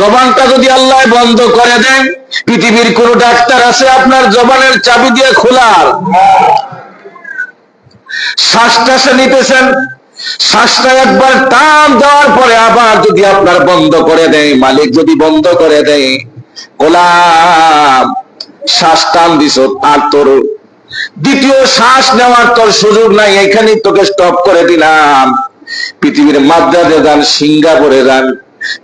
জবানটা যদি আল্লাহ বন্ধ করে দেন, পৃথিবীর কোন ডাক্তার আছে আপনার জবানের চাবি দিয়ে খোলার? শ্বাসটা সে নিতেছেন। শ্বাসটা একবার টান দেওয়ার পরে আবার যদি আপনার বন্ধ করে দেয়, মালিক যদি বন্ধ করে দেয়, গোলাম, শ্বাস টান দিছ, আর তোর দ্বিতীয় শ্বাস নেওয়ার তোর সুযোগ নাই, এখানেই তোকে স্টপ করে দিলাম। পৃথিবীর মাদ্রাজে যান, সিঙ্গাপুরে যান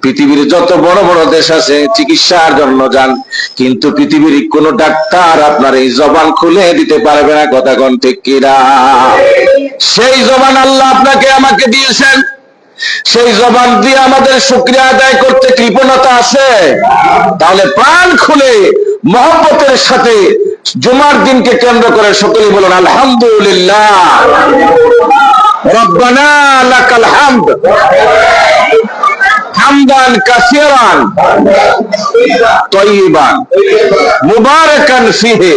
পৃথিবীর যত বড় বড় দেশ আছে, চিকিৎসার জন্য যান, কিন্তু পৃথিবীর কোন ডাক্তার আপনার এই জবান খুলে দিতে পারবে না কথা কোন? ঠিক সেই জবান আল্লাহ আপনাকে আমাকে দিয়েছেন। সেই জবান দিয়ে আমাদের শুক্রিয়া আদায় করতে কৃপণতা আছে। তাহলে প্রাণ খুলে মহব্বতের সাথে জুমার দিনকে কেন্দ্র করে সকলে বলুন, আলহামদুলিল্লাহ। রব্বানা লাকাল হামদ। হামদান কাসিরান তয়িবান। মুবারাকান ফিহে।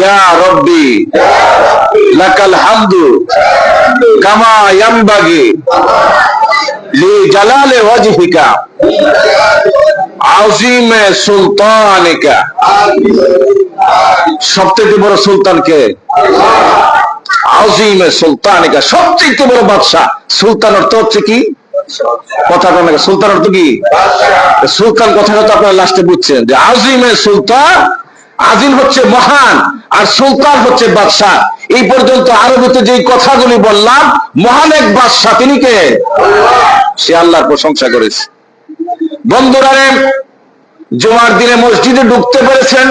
ইয়া রব্বি, লাকাল হামদু কামা ইয়ামবাগি লি জালালে ওয়াজহিকা, আযীম সুলতানিকা। সবথেকে বড় সুলতানকে আযীম সুলতানিকা। সবথেকে বড় বাদশা সুলতান অর্থ হচ্ছে কি? কথা বলেন না, সুলতান অর্থ কি? সুলতান কথাটা তো আপনারা লাস্টে বুঝছেন যে আজিমে সুলতান আজিম হচ্ছে মহান আর সুলতান হচ্ছে বাদশাহ। এই পর্যন্ত আরবিতে যে কথাগুলি বললাম মহান এক বাদশাহ তিনি কে? সে আল্লাহর প্রশংসা করেছে। বন্ধুরা জুমার দিনে মসজিদে ঢুকতে পেরেছেন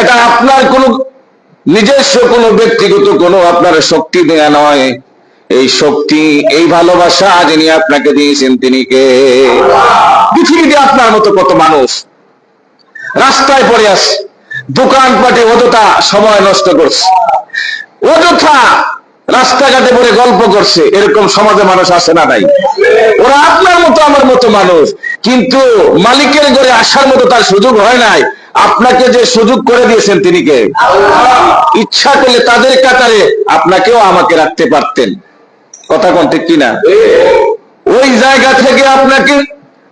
এটা আপনার কোনো নিজস্ব কোনো ব্যক্তিগত কোনো আপনার শক্তি দেয়া নয়। এই শক্তি, এই ভালোবাসা যিনি আপনাকে দিয়েছেন তিনি কে? পৃথিবীতে আপনার মতো কত মানুষ? রাস্তায় পড়ে আছে, দোকানপাটে অযথা সময় নষ্ট করছে, অযথা রাস্তাঘাটে পড়ে গল্প করছে, এরকম সমাজে মানুষ আসে না নাই ওরা আপনার মতো আমার মতো মানুষ, কিন্তু মালিকের ঘরে আসার মতো তার সুযোগ হয় নাই। আপনাকে যে সুযোগ করে দিয়েছেন তিনি কে? ইচ্ছা করলে তাদের কাতারে আপনাকেও আমাকে রাখতে পারতেন। কথা কোন ঠিক কিনা? ওই জায়গা থেকে আপনাকে,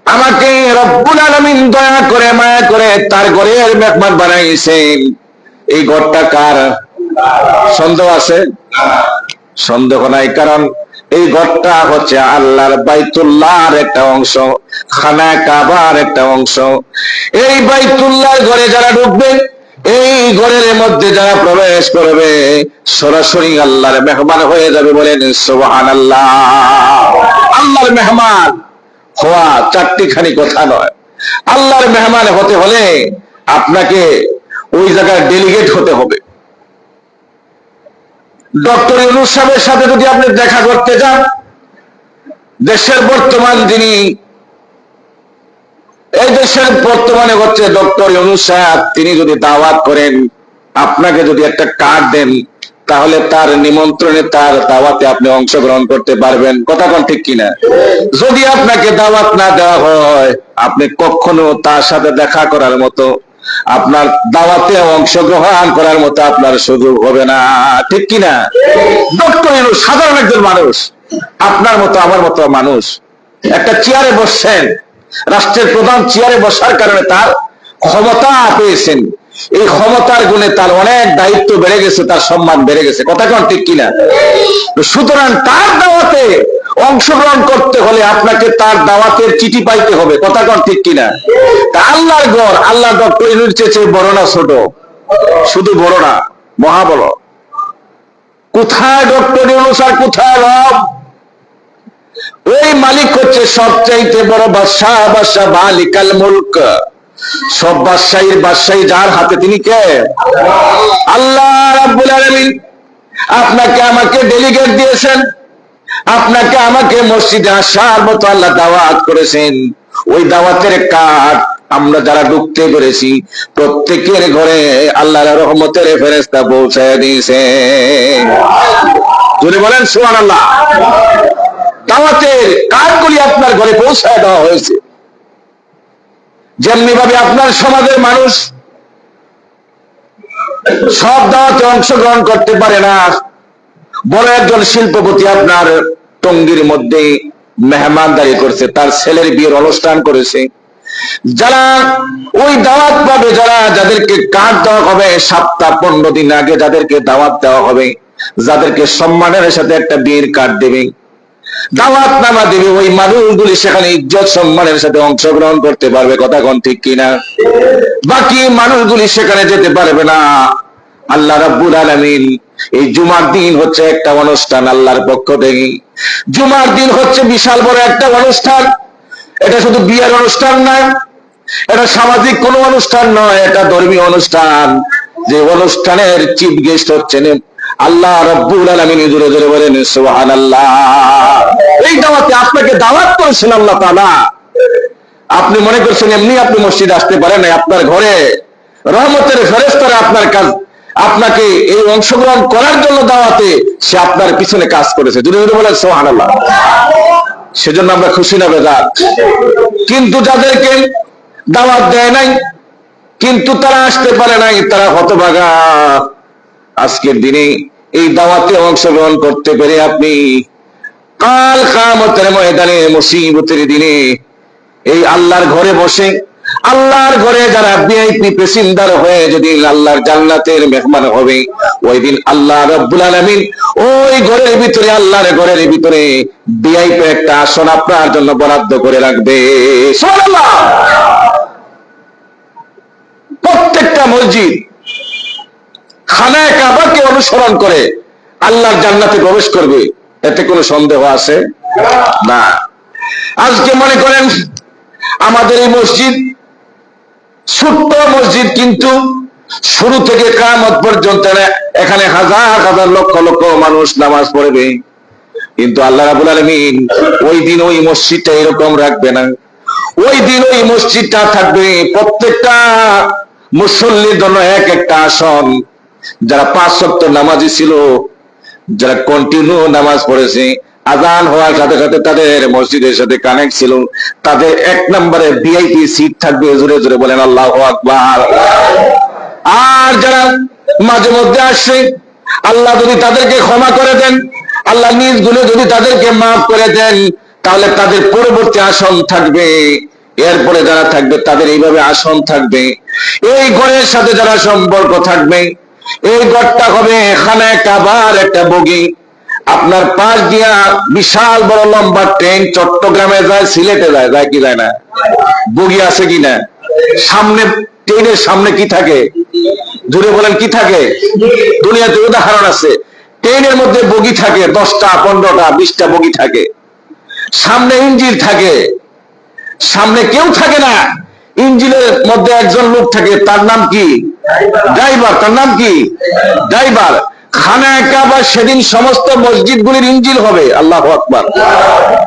আমাকে রব্বুল আলামিন দয়া করে, মায়া করে, তার ঘরের মেহমান বানাইছেন। এই ঘরটা কার? সন্দেহ আছে? সন্দেহ নাই, কারণ এই ঘরটা হচ্ছে আল্লাহর বাইতুল্লাহর একটা অংশ, খানা কাবার একটা অংশ। এই বাইতুল্লাহর ঘরে যারা ঢুকবে এই ঘরের মধ্যে যারা প্রবেশ করবে, সরাসরি আল্লাহর মেহমান হয়ে যাবে বলেন সোহান আল্লাহ আল্লাহর মেহমান হওয়া চারটি খানি কথা নয়। আল্লাহর মেহমান হতে হলে আপনাকে ওই জায়গায় ডেলিগেট হতে হবে। ডক্টর ইউনুস সাথে যদি আপনি দেখা করতে যান, দেশের বর্তমান যিনি এই দেশের বর্তমানে হচ্ছে ডক্টর ইউনুস সাহেব, তিনি যদি দাওয়াত করেন, আপনাকে যদি একটা কার্ড দেন, তাহলে তার নিমন্ত্রণে তার দাওয়াতে আপনি অংশগ্রহণ করতে পারবেন। কথা কোন ঠিক কিনা? যদি আপনাকে দাওয়াত না দেওয়া হয়, আপনি কখনো তার সাথে দেখা করার মতো, আপনার দাওয়াতে অংশগ্রহণ করার মতো আপনার সুযোগ হবে না। ঠিক কিনা? ডক্টর সাধারণ একজন মানুষ, আপনার মতো, আমার মতো মানুষ, একটা চেয়ারে বসছেন রাষ্ট্রের প্রধান চেয়ারে বসার কারণে তার ক্ষমতা পেয়েছেন। এই ক্ষমতার গুণে তার অনেক দায়িত্ব বেড়ে গেছে, তার সম্মান বেড়ে গেছে। কথা কোন ঠিক কিনা? সুতরাং তার দাওয়াতে অংশগ্রহণ করতে হলে আপনাকে তার দাওয়াতের চিঠি পাইতে হবে। কথা কোন ঠিক কিনা? তা আল্লাহর গড় আল্লাহ ডক্টর ইনুর চেয়ে বড় না, ছোট। শুধু বড় না মহা বড় কোথায় ডক্টর ইউনুস আর কোথায় রব? ওই মালিক হচ্ছে সবচাইতে বড় বাদশাহ বাদশাহ মালিকাল মুলক। সব বাদশাহীর বাদশাহী যার হাতে তিনি কে? আল্লাহ রাব্বুল আলামিন আপনাকে আমাকে ডেলিগেট দিয়েছেন। আপনাকে আমাকে মসজিদে আসার মতো আল্লাহ দাওয়াত করেছেন। ওই দাওয়াতের কাঠ আমরা যারা ঢুকতে পেরেছি, প্রত্যেকের ঘরে আল্লাহর রহমতের ফেরেস্তা পৌঁছায় দিয়েছে। যদি বলেন সুবহান আল্লাহ দাওয়াতের কাঠগুলি আপনার ঘরে পৌঁছায় দেওয়া হয়েছে। যেমনি ভাবে আপনার সমাজের মানুষ সব দাওয়াতে অংশগ্রহণ করতে পারে না, বড় একজন শিল্পপতি আপনার টঙ্গির মধ্যে মেহমানদারি করছে, তার ছেলের বিয়ের অনুষ্ঠান করেছে। যারা ওই দাওয়াত পাবে, যারা যাদেরকে কার্ড দেওয়া হবে, সপ্তাহ পনেরো দিন আগে যাদেরকে দাওয়াত দেওয়া হবে, যাদেরকে সম্মানের সাথে একটা বিয়ের কার্ড দেবে। দাওয়াত নামা দেবে, ওই মানুষগুলি সেখানে ইজ্জত সম্মানের সাথে অংশগ্রহণ করতে পারবে, কথা কোন ঠিক কিনা? বাকি মানুষগুলি সেখানে যেতে পারবে না। আল্লাহ রাব্বুল আলামিন, এই জুমার দিন হচ্ছে একটা অনুষ্ঠান আল্লাহর পক্ষ থেকে। জুমার দিন হচ্ছে বিশাল বড় একটা অনুষ্ঠান। এটা শুধু বিয়ের অনুষ্ঠান না, এটা সামাজিক কোনো অনুষ্ঠান নয়, এটা ধর্মীয় অনুষ্ঠান। যে অনুষ্ঠানের চিফ গেস্ট হচ্ছেন আল্লাহ রব্বুল আলামিন জোরে জোরে বলেন, সুবহানাল্লাহ। এই দাওয়াতে আপনাকে দাওয়াত করেছেন আল্লাহ তাআলা। আপনি মনে করছেন এমনি আপনি মসজিদ আসতে পারেন আপনার ঘরে রহমতের ফেরেস্তারা আপনার কাজ, আপনাকে এই অংশগ্রহণ করার জন্য দাওয়াতে সে আপনার পিছনে কাজ করেছে। যদি যদি বলেন সোহান আল্লাহ সেজন্য আমরা খুশি না বেদার কিন্তু যাদেরকে দাওয়াত দেয় নাই, কিন্তু তারা আসতে পারে নাই, তারা হতভাগা। আজকের দিনে এই দাওয়াতে অংশগ্রহণ করতে পেরে আপনি কাল কামতের ময়দানে মুসিবতের দিনে এই আল্লাহর ঘরে বসে, আল্লাহর ঘরে যারা ভিআইপি হয়ে যদি আল্লাহর জান্নাতের মেহমান হবে ওই দিন আল্লাহ রব্বুল আলামিন ওই ঘরের ভিতরে, আল্লাহর ঘরের ভিতরে ভিআইপি একটা আসন আপনার জন্য বরাদ্দ করে রাখবে। প্রত্যেকটা মসজিদ খানায় কাবাকে অনুসরণ করে আল্লাহর জান্নাতে প্রবেশ করবে, এতে কোনো সন্দেহ আছে? না। আজকে মনে করেন আমাদের এই মসজিদ ছোট্ট মসজিদ, কিন্তু শুরু থেকে কামত পর্যন্ত এখানে হাজার হাজার লক্ষ লক্ষ মানুষ নামাজ পড়বে। কিন্তু আল্লাহ রাবুল আলমিন ওই দিন ওই মসজিদটা এরকম রাখবে না। ওই দিন ওই মসজিদটা থাকবে প্রত্যেকটা মুসল্লির জন্য এক একটা আসন। যারা পাঁচ সপ্তাহ নামাজি ছিল, যারা কন্টিনিউ নামাজ পড়েছে, আজান হওয়ার সাথে সাথে তাদের মসজিদের সাথে কানেক্ট ছিল, তাদের এক নম্বরে ভিআইপি সিট থাকবে, জোরে জোরে বলেন আল্লাহ আকবার। আর যারা মাঝে মধ্যে আসছে, আল্লাহ যদি তাদেরকে ক্ষমা করে দেন, আল্লাহ নিজগুলো যদি তাদেরকে মাফ করে দেন, তাহলে তাদের পরবর্তী আসন থাকবে। এরপরে যারা থাকবে, তাদের এইভাবে আসন থাকবে। এই ঘরের সাথে যারা সম্পর্ক থাকবে এই ঘরটা হবে এখানে কাবার একটা বগি। আপনার পাশ দিয়া বিশাল বড় লম্বা ট্রেন চট্টগ্রামে যায়, সিলেটে যায় যায় কি যায় না? বগি আছে কি না? সামনে, ট্রেনের সামনে কি থাকে? জুড়ে বলেন কি থাকে? দুনিয়াতে উদাহরণ আছে। ট্রেনের মধ্যে বগি থাকে, দশটা, পনেরোটা, বিশটা বগি থাকে। সামনে ইঞ্জিন থাকে। সামনে কেউ থাকে না। ইঞ্জিনের মধ্যে একজন লোক থাকে, তার নাম কি? ড্রাইভার, তার নাম কি? ড্রাইভার। খানা কাবা সেদিন সমস্ত মসজিদগুলির ইঞ্জিল হবে। আল্লাহ আকবার।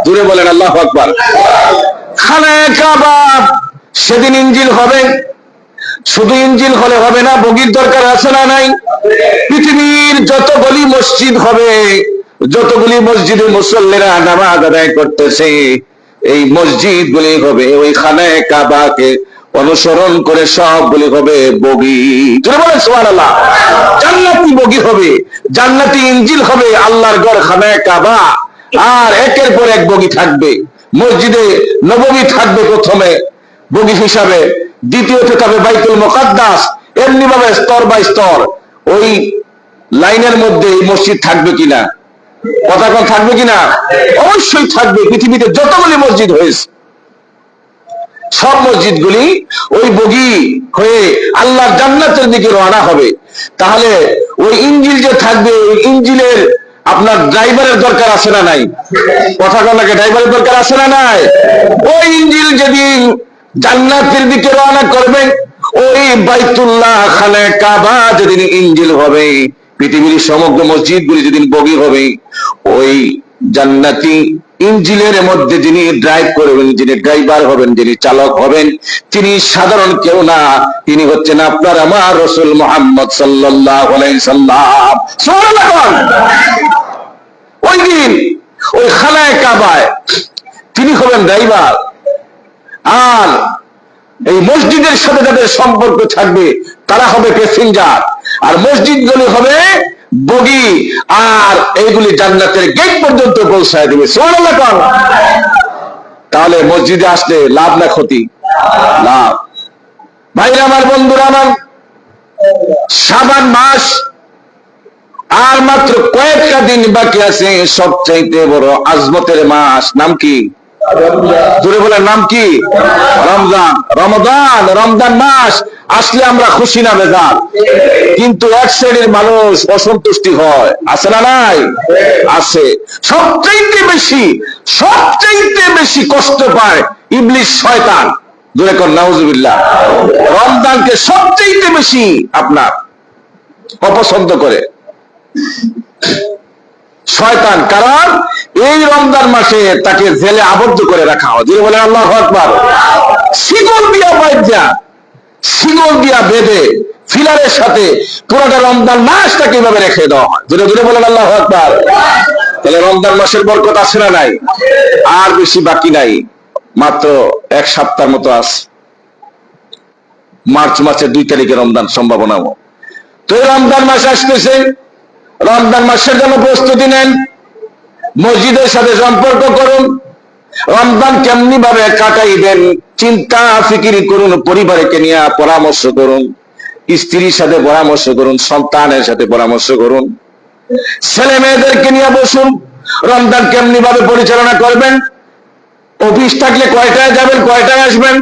দূরে বলেন, আল্লাহ আকবার। খানা কাবা সেদিন ইঞ্জিল হবে। শুধু ইঞ্জিল হলে হবে না, বগির দরকার আছে না নাই? পৃথিবীর যতগুলি মসজিদ হবে, যতগুলি মসজিদে মুসল্লিরা নামাজ আদায় করতেছে, এই মসজিদ গুলি হবে ওই খানায় কাবাকে অনুসরণ করে সবগুলি হবে বগি। জান্নাতি বগি হবে, জান্নাতি ইঞ্জিল হবে আল্লাহর ঘর খানায় কাবা। আর একের পর এক বগি থাকবে। মসজিদে নবমী থাকবে প্রথমে বগি হিসাবে দ্বিতীয়তে থাকবে বাইতুল মুকাদ্দাস। এমনি ভাবে স্তর বাই স্তর ওই লাইনের মধ্যে মসজিদ থাকবে কিনা? কথা কোন, থাকবে কিনা? অবশ্যই থাকবে। পৃথিবীতে যতগুলি মসজিদ হয়েছে সব মসজিদগুলি ওই বগি হয়ে আল্লাহ জান্নাতের দিকে রওনা হবে। তাহলে ওই ইঞ্জিল যে থাকবে, ওই ইঞ্জিলের আপনার ড্রাইভারের দরকার আছে না নাই? কথা কলাকে ড্রাইভারের দরকার আছে না নাই? ওই ইঞ্জিল যেদিন জান্নাতের দিকে রওনা করবে, ওই বাইতুল্লাহ খানে কাবা যেদিন ইঞ্জিল হবে, পৃথিবীর সমগ্র মসজিদগুলি যেদিন বগি হবে, ওই জান্নাতি ইঞ্জিনের মধ্যে যিনি ড্রাইভ করবেন, যিনি ড্রাইভার হবেন, যিনি চালক হবেন, তিনি সাধারণ কেউ না। তিনি হচ্ছেন আপনার আমার রসুল মোহাম্মদ সাল্লাহ ওই দিন, ওই খানায় কাবায়, তিনি হবেন ড্রাইভার আর এই মসজিদের সাথে যাদের সম্পর্ক থাকবে, তারা হবে প্যাসেঞ্জার আর মসজিদগুলি হবে বগি আর এইগুলি জান্নাতের গেট পর্যন্ত পৌঁছায় দেবে? তাহলে মসজিদে আসলে লাভ না ক্ষতি? না ভাইরা আমার বন্ধুরা আমার, সাবান মাস আর মাত্র কয়েকটা দিন বাকি আছে, সবচাইতে বড় আজমতের মাস। নাম কি? জোরে বলে নাম কি? রমজান। রমজান রমজান মাস, আসলে আমরা খুশি না বেজার। কিন্তু এক শ্রেণির মানুষ অসন্তুষ্টি হয়। আছে না নাই? আছে। সবচাইতে বেশি সবচাইতে বেশি কষ্ট পায় ইবলিশ শয়তান। জোরে কর, নাউজুবিল্লাহ। রমজানকে সবচাইতে বেশি আপনার অপছন্দ করে। শয়তান কারণ এই রমজান মাসে তাকে জেলে আবদ্ধ করে রাখা হয়। বলেন, আল্লাহ আকবার। শিকল দিয়া বাইজা শিকল দিয়া বেঁধে ফিলারের সাথে পুরোটা রমজান মাসটা কীভাবে রেখে দেওয়া হয়। দূরে দূরে বলেন, আল্লাহ আকবার। তাহলে রমজান মাসের বরকত আছে না নাই? আর বেশি বাকি নাই। মাত্র এক সপ্তাহ মতো আছে। মার্চ মাসের দুই তারিখে রমজান সম্ভাবনা। তো রমজান মাস আসতেছে। রমজান মাসের জন্য প্রস্তুতি নেন। মসজিদের সাথে সম্পর্ক করুন। রমজান কেমনি ভাবে কাটাইবেন চিন্তা ফিকিরি করুন, পরিবারকে নিয়ে পরামর্শ করুন, স্ত্রীর সাথে পরামর্শ করুন, সন্তানের সাথে পরামর্শ করুন। ছেলে মেয়েদেরকে নিয়ে বসুন, রমজান কেমনি ভাবে পরিচালনা করবেন? অফিস থাকলে কয়টায় যাবেন, কয়টায় আসবেন?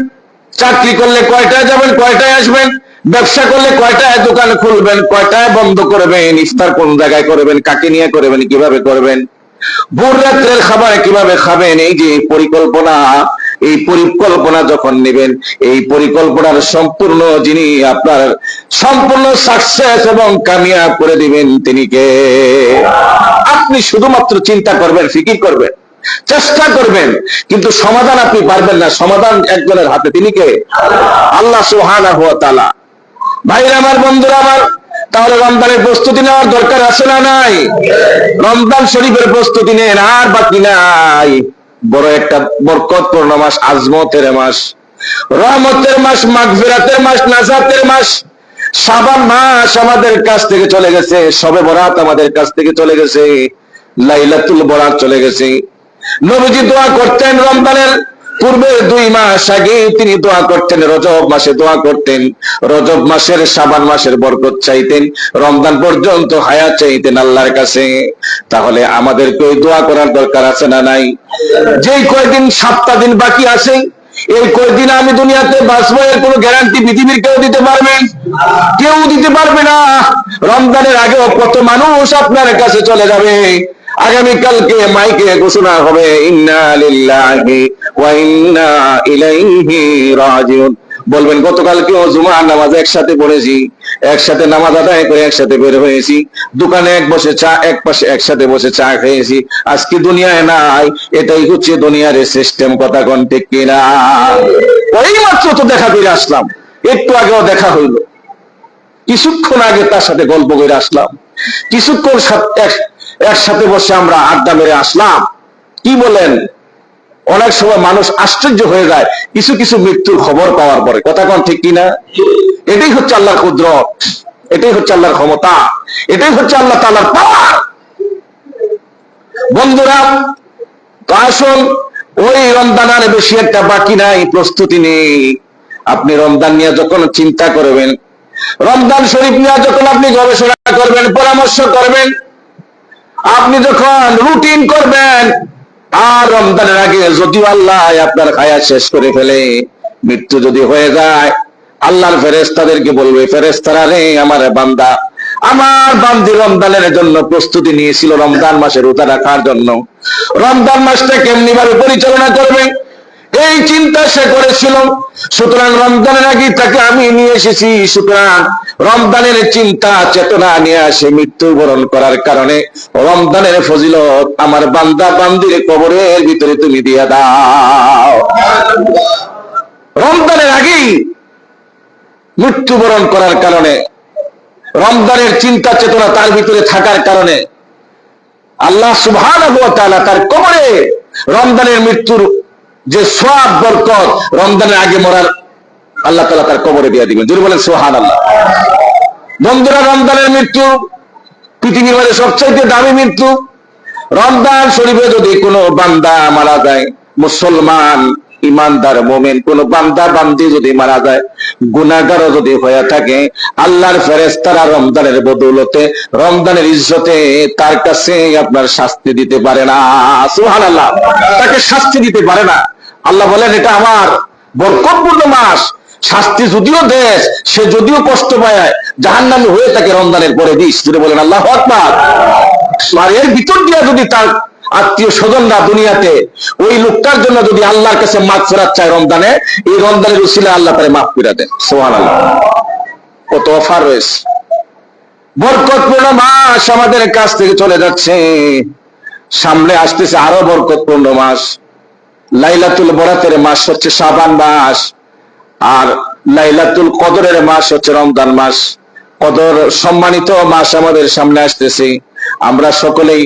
চাকরি করলে কয়টায় যাবেন, কয়টায় আসবেন? ব্যবসা করলে কয়টায় দোকান খুলবেন, কয়টায় বন্ধ করবেন, ইফতার কোন জায়গায় করবেন, কাকে নিয়ে করবেন, কীভাবে করবেন? ভোর রাত্রের খাবার কীভাবে খাবেন? এই যে পরিকল্পনা, এই পরিকল্পনা যখন নেবেন, এই পরিকল্পনার সম্পূর্ণ যিনি আপনার সম্পূর্ণ সাকসেস এবং কামিয়াব করে দিবেন তিনি কে? আপনি শুধুমাত্র চিন্তা করবেন, ফিকির করবেন, চেষ্টা করবেন, কিন্তু সমাধান আপনি পারবেন না। সমাধান একজনের হাতে, তিনি কে? আল্লাহ সুহানা হুয়া ভাইরা আমার, বন্ধুরা আমার তাহলে রমজানের প্রস্তুতি নেওয়ার দরকার আছে না নাই? রমজান শরীফের প্রস্তুতি নেন আর বাকি নাই। বড় একটা বরকতপূর্ণ মাস, আজমতের মাস, রহমতের মাস, মাগফিরাতের মাস, নাজাতের মাস। সাবান মাস আমাদের কাছ থেকে চলে গেছে, সবে বরাত আমাদের কাছ থেকে চলে গেছে, লাইলাতুল বরাত চলে গেছে। নবীজি দোয়া করতেন রমজানের পূর্বে দুই মাস আগে তিনি দোয়া করতেন, রজব মাসে দোয়া করতেন। রজব মাসের সাবান মাসের বরকত চাইতেন, রমজান পর্যন্ত হায়াত চাইতেন আল্লাহর কাছে। তাহলে আমাদেরকে ওই দোয়া করার দরকার আছে না নাই? যেই কয়দিন সাতটা দিন বাকি আছে, এই কয়দিন আমি দুনিয়াতে বাঁচবো এর কোনো গ্যারান্টি পৃথিবীর কেউ দিতে পারবে? কেউ দিতে পারবে না। রমজানের আগেও কত মানুষ আপনার কাছে চলে যাবে। আগামীকালকে মাইকে ঘোষণা হবে, ইন্না লিল্লাহি ওয়া ইন্না বলবেন, গতকালকেও জুমার নামাজ একসাথে পড়েছি, একসাথে নামাজ আদায় করে একসাথে বের হয়েছি, দোকানে এক বসে চা, এক পাশে একসাথে বসে চা খেয়েছি, আজকে দুনিয়ায় নাই, এটাই হচ্ছে দুনিয়ার সিস্টেম কথা কোন ঠিক কিনা ওই মাত্র তো দেখা করে আসলাম, একটু আগেও দেখা হইল। কিছুক্ষণ আগে তার সাথে গল্প করে আসলাম, কিছুক্ষণ একসাথে বসে আমরা আড্ডা মেরে আসলাম। কি বলেন? অনেক সময় মানুষ আশ্চর্য হয়ে যায়, কিছু কিছু মৃত্যুর খবর পাওয়ার পরে। কথা কোন ঠিক কিনা এটাই হচ্ছে আল্লাহর কুদরত। এটাই হচ্ছে আল্লাহর ক্ষমতা। এটাই হচ্ছে আল্লাহ তাআলার পাওয়ার। বন্ধুরা, তো আসুন, ওই রমজান আর বেশি একটা বাকি নাই, প্রস্তুতি নেই। আপনি রমদান নিয়ে যখন চিন্তা করবেন, রমজান শরীফ নিয়ে যখন আপনি গবেষণা করবেন, পরামর্শ করবেন আপনি যখন রুটিন করবেন, আর রমজানের আগে যদিও আল্লাহ আপনার খায়া শেষ করে ফেলে, মৃত্যু যদি হয়ে যায়, আল্লাহর ফেরেস্তাদেরকে বলবে ফেরেস্তারা রে, আমার বান্দা। আমার বান্দি রমজানের জন্য প্রস্তুতি নিয়েছিল রমজান মাসের রোজা রাখার জন্য। রমজান মাসটা কেমনি ভাবে পরিচালনা করবে? এই চিন্তা সে করেছিল। সুতরাং রমজানের আগে তাকে আমি নিয়ে এসেছি। সুতরাং রমজানের চিন্তা, চেতনা নিয়ে আসে মৃত্যুবরণ করার কারণে রমজানের ফজিলত আমার বান্দা বান্দির কবরের ভিতরে তুমি দিয়ে দাও। রমজানের আগেই মৃত্যুবরণ করার কারণে, রমজানের চিন্তা, চেতনা তার ভিতরে থাকার কারণে আল্লাহ তাআলা তার কবরে রমজানের মৃত্যুর যে সওয়াব বরকত রমজানের আগে মরার, আল্লাহ তাআলা তার কবরে দিয়ে দিবেন। যদি বলেন, সুবহানাল্লাহ। বন্ধুরা, রমজানের মৃত্যু পৃথিবীর মধ্যে সবচাইতে দামি মৃত্যু। রমজান শরীফে যদি কোনো বান্দা মারা যায়, মুসলমান, ইমানদার, মোমেন, কোন বান্দা বান্দি যদি মারা যায় গুনাগারও যদি হয়ে থাকে, আল্লাহর ফেরেস্তারা রমজানের বদৌলতে, রমজানের ইজ্জতে তার কাছে আপনার শাস্তি দিতে পারে না। সুহান আল্লাহ তাকে শাস্তি দিতে পারে না। আল্লাহ বলেন, এটা আমার বরকতপূর্ণ মাস। শাস্তি যদিও দেশ, সে যদিও কষ্ট পায় জাহান নামে হয়ে থাকে রমজানের পরে দিস যদি বলেন, আল্লাহ আর এর ভিতর দিয়া যদি তার আত্মীয় স্বজনরা দুনিয়াতে ওই লোকটার জন্য যদি আল্লাহর কাছে মাছ ফেরাত চায় রমজানে, এই রমজানের উসিলে আল্লাহ তারে মাফ করে দেন। সোহান আল্লাহ কত অফার রয়েছে। বরকতপূর্ণ মাস আমাদের কাছ থেকে চলে যাচ্ছে। সামনে আসতেছে আরও বরকতপূর্ণ মাস। লাইলাতুল বরাতের মাস হচ্ছে শাবান মাস। আর লাইলাতুল কদরের মাস হচ্ছে রমজান মাস। কদর সম্মানিত মাস আমাদের সামনে আসতেছে। আমরা সকলেই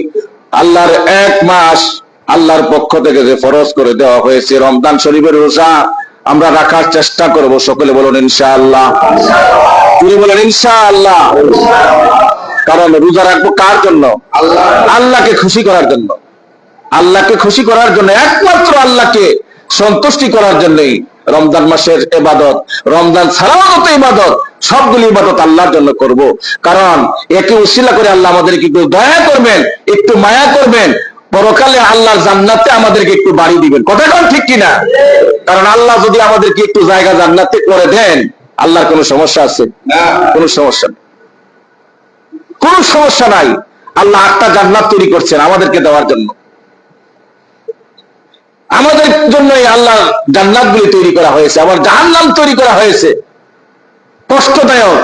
আল্লাহর এক মাস আল্লাহর পক্ষ থেকে যে ফরজ করে দেওয়া হয়েছে, রমজান শরীফের রোজা আমরা রাখার চেষ্টা করব। সকলে বলুন, ইনশাআল্লাহ। তিনি বলেন, ইনশাআল্লাহ। কারণ রোজা রাখব কার জন্য? আল্লাহকে খুশি করার জন্য। আল্লাহকে খুশি করার জন্য একমাত্র আল্লাহকে সন্তুষ্টি করার জন্যই রমজান মাসের ইবাদত রমজান ছাড়াও যত ইবাদত সবগুলি ইবাদত আল্লাহর জন্য করব। কারণ একে উশিলা করে আল্লাহ আমাদেরকে একটু দয়া করবেন একটু মায়া করবেন পরকালে আল্লাহর জান্নাতে আমাদেরকে একটু বাড়ি দিবেন। কথাটা ঠিক কিনা? কারণ আল্লাহ যদি আমাদেরকে একটু জায়গা জান্নাতে করে দেন আল্লাহর কোনো সমস্যা আছে? কোনো সমস্যা নেই। কোনো সমস্যা নাই। আল্লাহ আটটা জান্নাত তৈরি করছেন আমাদেরকে দেওয়ার জন্য। আমাদের জন্য আল্লাহ জান্নাত গুলি তৈরি করা হয়েছে, আবার জাহান্নাম তৈরি করা হয়েছে। কষ্টদায়ক।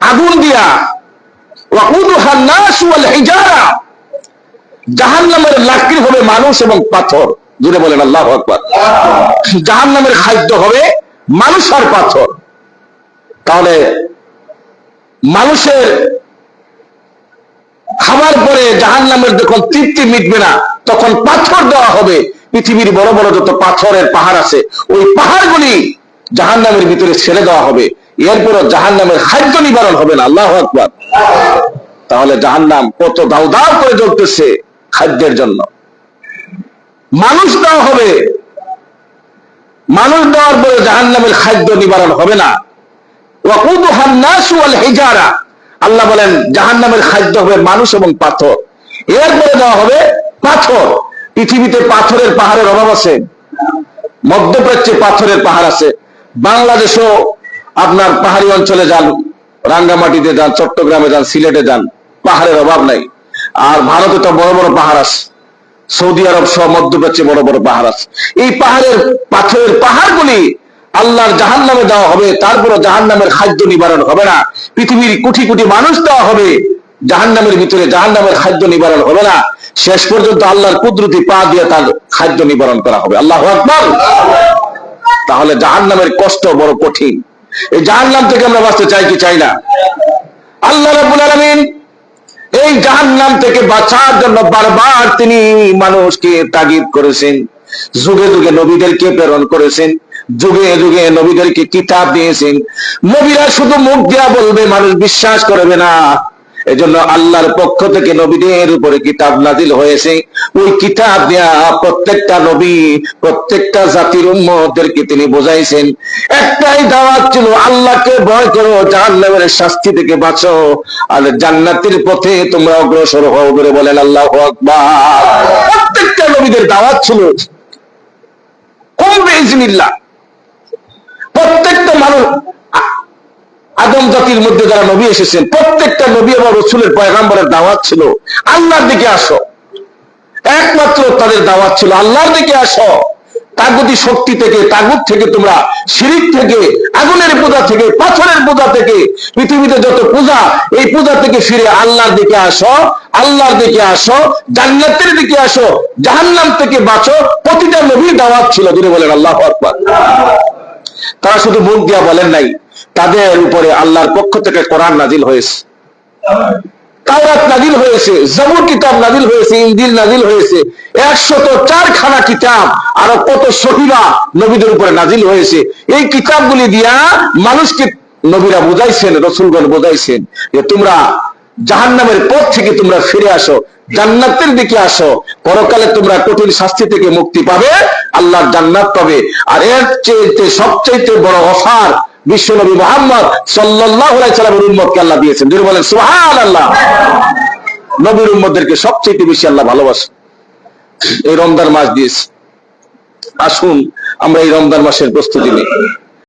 আগুন দিয়া। জাহান্নামের লাকড়ি হবে মানুষ এবং পাথর। বলেন, আল্লাহ আকবর। জাহান্নামের খাদ্য হবে মানুষ আর পাথর। তাহলে মানুষের খাবার পরে জাহান নামের যখন তৃপ্তি মিটবে না, তখন পাথর দেওয়া হবে। পৃথিবীর বড় বড় যত পাথরের পাহাড় আছে, ওই পাহাড়গুলি জাহান নামের ভিতরে ছেড়ে দেওয়া হবে। এরপরও জাহান নামের খাদ্য নিবারণ হবে না। আল্লাহ আকবর। তাহলে জাহান নাম কত দাও দাও করে জ্বলতেছে খাদ্যের জন্য। মানুষ দেওয়া হবে। মানুষ দেওয়ার পরে জাহান নামের খাদ্য নিবারণ হবে না। আল্লাহ বলেন জাহান নামের খাদ্য হবে মানুষ এবং পাথর। এরপরে দেওয়া হবে পাথর। পৃথিবীতে পাথরের পাহাড়ের অভাব আছে, মধ্যপ্রাচ্যে পাথরের পাহাড় আছে, বাংলাদেশও আপনার পাহাড়ি অঞ্চলে যান, রাঙ্গামাটিতে যান, চট্টগ্রামে যান, সিলেটে যান, পাহাড়ের অভাব নাই। আর ভারতে তো বড় বড় পাহাড় আছে, সৌদি আরব সহ মধ্যপ্রাচ্যে বড় বড় পাহাড় আছে। এই পাহাড়ের, পাথরের পাহাড়গুলি আল্লাহর জাহান নামে দেওয়া হবে তারপরে জাহান নামের খাদ্য নিবারণ হবে না। পৃথিবীর কোটি কোটি মানুষ দেওয়া হবে জাহান নামের ভিতরে জাহান নামের খাদ্য নিবারণ হবে না। শেষ পর্যন্ত আল্লাহর কুদরতি পা দিয়ে তার খাদ্য নিবারণ করা হবে। আল্লাহ আকবর। তাহলে জাহান নামের কষ্ট বড় কঠিন। এই জাহান নাম থেকে আমরা বাঁচতে চাই কি চাই না? আল্লাহ রাবুল আলমিন এই জাহান নাম থেকে বাঁচার জন্য বারবার তিনি মানুষকে তাগিদ করেছেন। যুগে যুগে নবীদেরকে প্রেরণ করেছেন। যুগে যুগে নবীদেরকে কিতাব দিয়েছেন। নবীরা শুধু মুখ দিয়া বলবে, মানুষ বিশ্বাস করবে না। এজন্য আল্লাহর পক্ষ থেকে নবীদের উপরে কিতাব নাজিল হয়েছে। ওই কিতাব দেয়া প্রত্যেকটা নবী, প্রত্যেকটা জাতির উম্মদেরকে তিনি বোঝাইছেন। একটাই দাওয়াত ছিল, আল্লাহকে ভয় করো, জাহান্নামের শাস্তি থেকে বাঁচো। আর জান্নাতের পথে তোমরা অগ্রসর হও করে বলেন আল্লাহ আকবার। প্রত্যেকটা নবীদের দাওয়াত ছিল। কম বেজনিল্লাহ প্রত্যেকটা মানুষ আদম জাতির মধ্যে যারা নবী এসেছেন, প্রত্যেকটা নবী এবং রসুলের পয়গাম্বরের দাওয়াত ছিল। আল্লাহর দিকে আসো। একমাত্র তাদের দাওয়াত ছিল, আল্লাহর দিকে আসো। তাগুতি শক্তি থেকে, তাগুত থেকে তোমরা, শিরিক থেকে, আগুনের পূজা থেকে, পাথরের পূজা থেকে, পৃথিবীতে যত পূজা, এই পূজা থেকে ফিরে আল্লাহর দিকে আসো, আল্লাহর দিকে আসো, জান্নাতের দিকে আসো, জাহান্নাম থেকে বাঁচো, প্রতিটা নবীর দাওয়াত ছিল। যিনি বলেন, আল্লাহ আকবার। তারা শুধু মুখ দিয়া বলেন নাই। তাদের উপরে আল্লাহর পক্ষ থেকে কোরআন নাজিল হয়েছে। তাওরাত নাজিল হয়েছে, জবুর কিতাব নাজিল হয়েছে ইন্দিল নাজিল হয়েছে, একশত চারখানা কিতাব আরও কত সহিবা নবীদের উপরে নাজিল হয়েছে। এই কিতাবগুলি দিয়া মানুষকে নবীরা বুঝাইছেন, রসুলগণ বুঝাইছেন যে তোমরা জাহান্নামের পথ থেকে তোমরা ফিরে আসো, জান্নাতের দিকে আসো, পরকালে তোমরা কঠিন শাস্তি থেকে মুক্তি পাবে আল্লাহর জান্নাত পাবে। আর এর চেয়ে সবচেয়ে বড় অফার বিশ্বনবী মোহাম্মদ সাল্লাল্লাহু আলাইহি সাল্লামের আল্লাহ দিয়েছেন। যদি বলেন সোহান আল্লাহ নবীর উম্মদেরকে সবচেয়ে বেশি আল্লাহ ভালোবাসে। এই রমজান মাস দিয়েছে। আসুন, আমরা এই রমজান মাসের প্রস্তুতি নিই।